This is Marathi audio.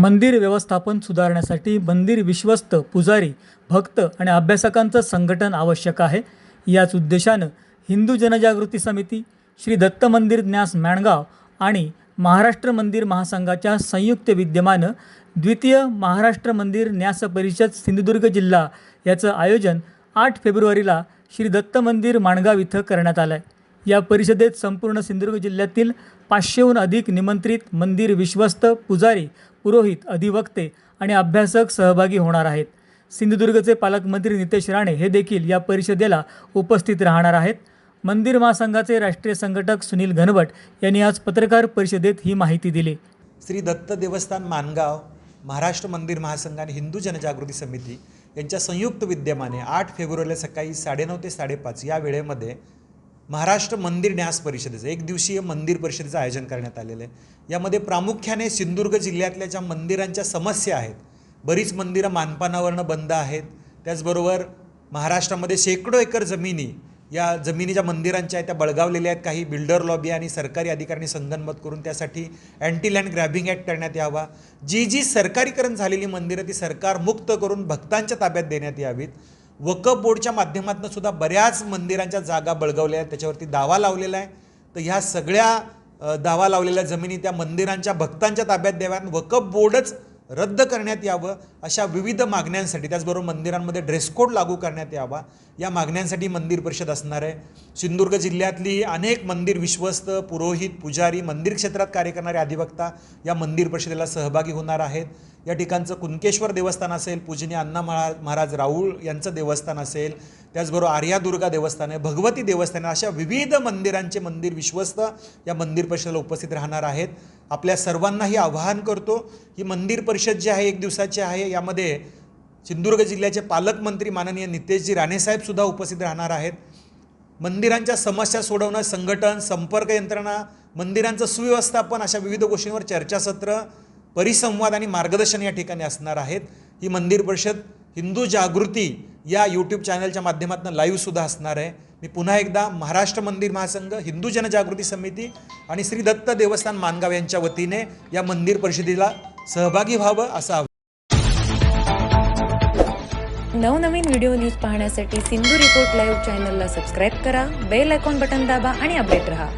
मंदिर व्यवस्थापन सुधारण्यासाठी मंदिर विश्वस्त पुजारी भक्त आणि अभ्यासकांचं संघटन आवश्यक आहे. याच उद्देशानं हिंदू जनजागृती समिती श्री दत्त मंदिर न्यास मॅणगाव आणि महाराष्ट्र मंदिर महासंघाच्या संयुक्त विद्यमानं द्वितीय महाराष्ट्र मंदिर न्यास परिषद सिंधुदुर्ग जिल्हा याचं आयोजन आठ फेब्रुवारीला श्री दत्त मंदिर माणगाव इथं करण्यात आलं आहे या परिषदेत संपूर्ण सिंधुदुर्ग जिल्ह्यातील पाचशेहून अधिक निमंत्रित मंदिर विश्वस्त पुजारी पुरोहित अधिवक्ते आणि अभ्यासक सहभागी होणार आहेत. सिंधुदुर्गचे पालकमंत्री नितेश राणे हे देखील या परिषदेला उपस्थित राहणार आहेत. मंदिर महासंघाचे राष्ट्रीय संघटक सुनील घनवट यांनी आज पत्रकार परिषदेत ही माहिती दिली. श्री दत्त देवस्थान मानगाव महाराष्ट्र मंदिर महासंघ आणि हिंदू जनजागृती समिती यांच्या संयुक्त विद्यमाने आठ फेब्रुवारीला सकाळी साडेनऊ ते साडेपाच या वेळेमध्ये महाराष्ट्र मंदिर न्यास परिषदेचं एक दिवसीय मंदिर परिषदेचं आयोजन करण्यात आलेलं आहे. यामध्ये प्रामुख्याने सिंधुदुर्ग जिल्ह्यातल्या ज्या मंदिरांच्या समस्या आहेत बरीच मंदिरं मानपानावरनं बंद आहेत. त्याचबरोबर महाराष्ट्रामध्ये शेकडो एकर जमिनी या जमिनी ज्या मंदिरांच्या आहेत त्या बळगावलेल्या आहेत. काही बिल्डर लॉबी आणि सरकारी अधिकाऱ्यांनी संगनमत करून त्यासाठी अँटी लँड ग्रॅबिंग ॲक्ट करण्यात यावा. जी जी सरकारीकरण झालेली मंदिरं ती सरकार मुक्त करून भक्तांच्या ताब्यात देण्यात यावीत. वकफ बोर्डच्या माध्यमातून सुद्धा बऱ्याच मंदिरांच्या जागा बळगवल्या आहेत. त्याच्यावरती दावा लावलेला आहे. तर ह्या सगळ्या दावा लावलेल्या जमिनी त्या मंदिरांच्या भक्तांच्या ताब्यात द्याव्यात. वकफ बोर्डच रद्द करण्यात यावं अशा विविध मागण्यांसाठी त्याचबरोबर मंदिरांमध्ये ड्रेस कोड लागू करण्यात यावा या मागण्यांसाठी मंदिर परिषद असणार आहे. सिंधुदुर्ग जिल्ह्यातली अनेक मंदिर विश्वस्त पुरोहित पुजारी मंदिर क्षेत्रात कार्य करणारे अधिवक्ता या मंदिर परिषदेला सहभागी होणार आहेत. या ठिकाणचं कुणकेश्वर देवस्थान असेल पूजनीय अण्णा महाराज महाराज राऊळ यांचं देवस्थान असेल त्याचबरोबर आर्यादुर्गा देवस्थान आहे भगवती देवस्थान आहे अशा विविध मंदिरांचे मंदिर विश्वस्त या मंदिर परिषदेला उपस्थित राहणार आहेत. आपल्या सर्वांनाही आवाहन करतो ही मंदिर परिषद जी आहे एक दिवसाची आहे यामध्ये सिंधुदुर्ग जिल्ह्याचे पालकमंत्री माननीय नितेशजी राणेसाहेबसुद्धा उपस्थित राहणार आहेत. मंदिरांच्या समस्या सोडवणं संघटन संपर्क यंत्रणा मंदिरांचं सुव्यवस्थापन अशा विविध गोष्टींवर चर्चासत्र परिसंवाद आणि मार्गदर्शन या ठिकाणी असणार आहेत. ही मंदिर परिषद हिंदू जागृती या यूट्यूब चॅनलच्या माध्यमातून लाईव्हसुद्धा असणार आहे. मी पुन्हा एकदा महाराष्ट्र मंदिर महासंघ हिंदू जनजागृती समिती आणि श्री दत्त देवस्थान मानगाव यांच्या वतीने या मंदिर परिषदेला सहभागी व्हावं असं नवनवीन व्हिडिओ न्यूज पाहण्यासाठी सिंधू रिपोर्ट लाईव्ह चॅनलला सबस्क्राईब करा बेल आयकॉन बटन दाबा आणि अपडेट रहा.